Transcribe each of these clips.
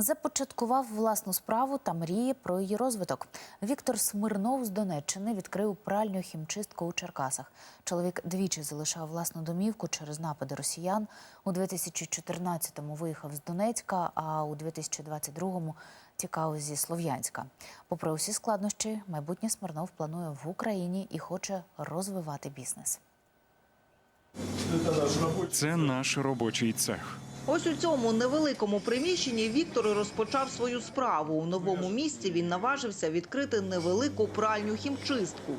Започаткував власну справу та мріє про її розвиток. Віктор Смирнов з Донеччини відкрив пральню хімчистку у Черкасах. Чоловік двічі залишав власну домівку через напади росіян. У 2014-му виїхав з Донецька, а у 2022-му тікав зі Слов'янська. Попри усі складнощі, майбутнє Смирнов планує в Україні і хоче розвивати бізнес. Це наш робочий цех. Ось у цьому невеликому приміщенні Віктор розпочав свою справу. У новому місці він наважився відкрити невелику пральню хімчистку.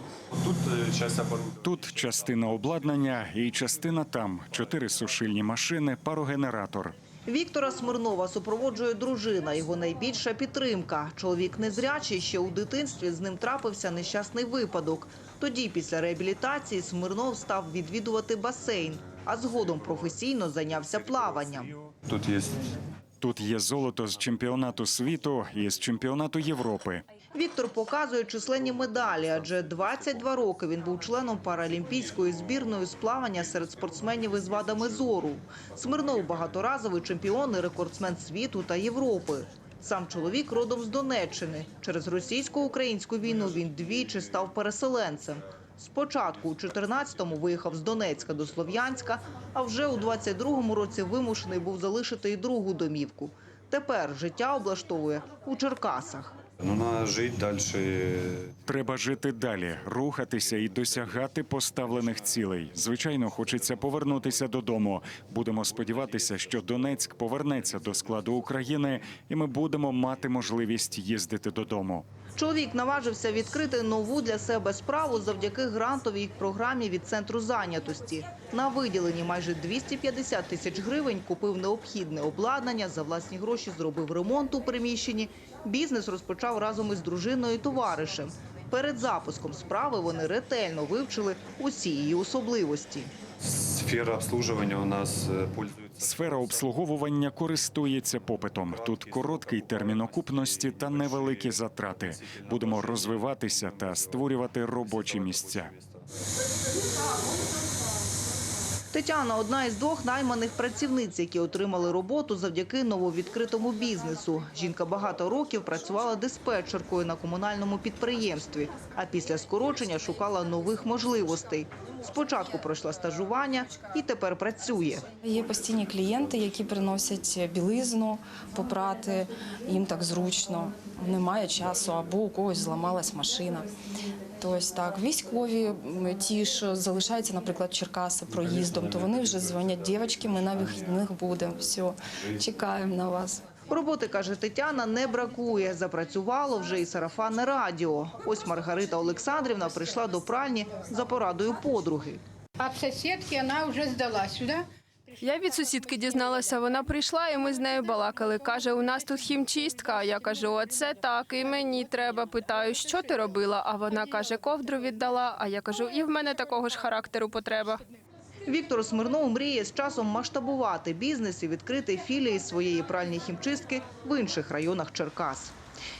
Тут е. Тут частина обладнання і частина там. Чотири сушильні машини, парогенератор. Віктора Смирнова супроводжує дружина, його найбільша підтримка. Чоловік незрячий, ще у дитинстві з ним трапився нещасний випадок. Тоді, після реабілітації, Смирнов став відвідувати басейн, а згодом професійно зайнявся плаванням. Тут є Тут є золото з чемпіонату світу і з чемпіонату Європи. Віктор показує численні медалі, адже 22 роки він був членом паралімпійської збірної з плавання серед спортсменів із вадами зору. Смирнов багаторазовий чемпіон і рекордсмен світу та Європи. Сам чоловік родом з Донеччини. Через російсько-українську війну він двічі став переселенцем. Спочатку у 14-му виїхав з Донецька до Слов'янська, а вже у 22-му році вимушений був залишити і другу домівку. Тепер життя облаштовує у Черкасах. ну, надо жити далі. Треба жити далі, рухатися і досягати поставлених цілей. Звичайно, хочеться повернутися додому. Будемо сподіватися, що Донецьк повернеться до складу України, і ми будемо мати можливість їздити додому. Чоловік наважився відкрити нову для себе справу завдяки грантовій програмі від центру зайнятості. На виділені майже 250 тисяч гривень купив необхідне обладнання, за власні гроші зробив ремонт у приміщенні. Бізнес розпочав разом із дружиною і товаришем. Перед запуском справи вони ретельно вивчили усі її особливості. Сфера обслуживания у нас е, пользуется. Сфера обслуговування користується попитом. Тут короткий термін окупності та невеликі затрати. Будемо розвиватися та створювати робочі місця. Тетяна одна із двох найманих працівниць, які отримали роботу завдяки нововідкритому бізнесу. Жінка багато років працювала диспетчеркою на комунальному підприємстві, а після скорочення шукала нових можливостей. Спочатку пройшла стажування і тепер працює. Є постійні клієнти, які приносять білизну попрати, їм так зручно, немає часу, або у когось зламалась машина. Тобто так, військові ті, що залишаються, наприклад, Черкаси проїздом, то вони вже дзвонять дівчатки, ми на вихідних будемо. Все, чекаємо на вас. Роботи, каже Тетяна, не бракує. Запрацювало вже і сарафанне радіо. Ось Маргарита Олександрівна прийшла до пральні за порадою подруги. А в соседке она уже сдала сюда. Я від сусідки дізналася, вона прийшла, і ми з нею балакали. Каже, у нас тут хімчистка. Я кажу, оце так, і мені треба. Питаю, що ти робила? А вона каже, ковдру віддала. А я кажу, і в мене такого ж характеру потреба. Віктор Смирнов мріє з часом масштабувати бізнес і відкрити філії своєї пральні хімчистки в інших районах Черкас.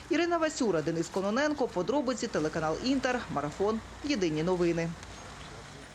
Ірина Васюра, Денис Кононенко, подробиці, телеканал Інтер, Марафон. Єдині новини.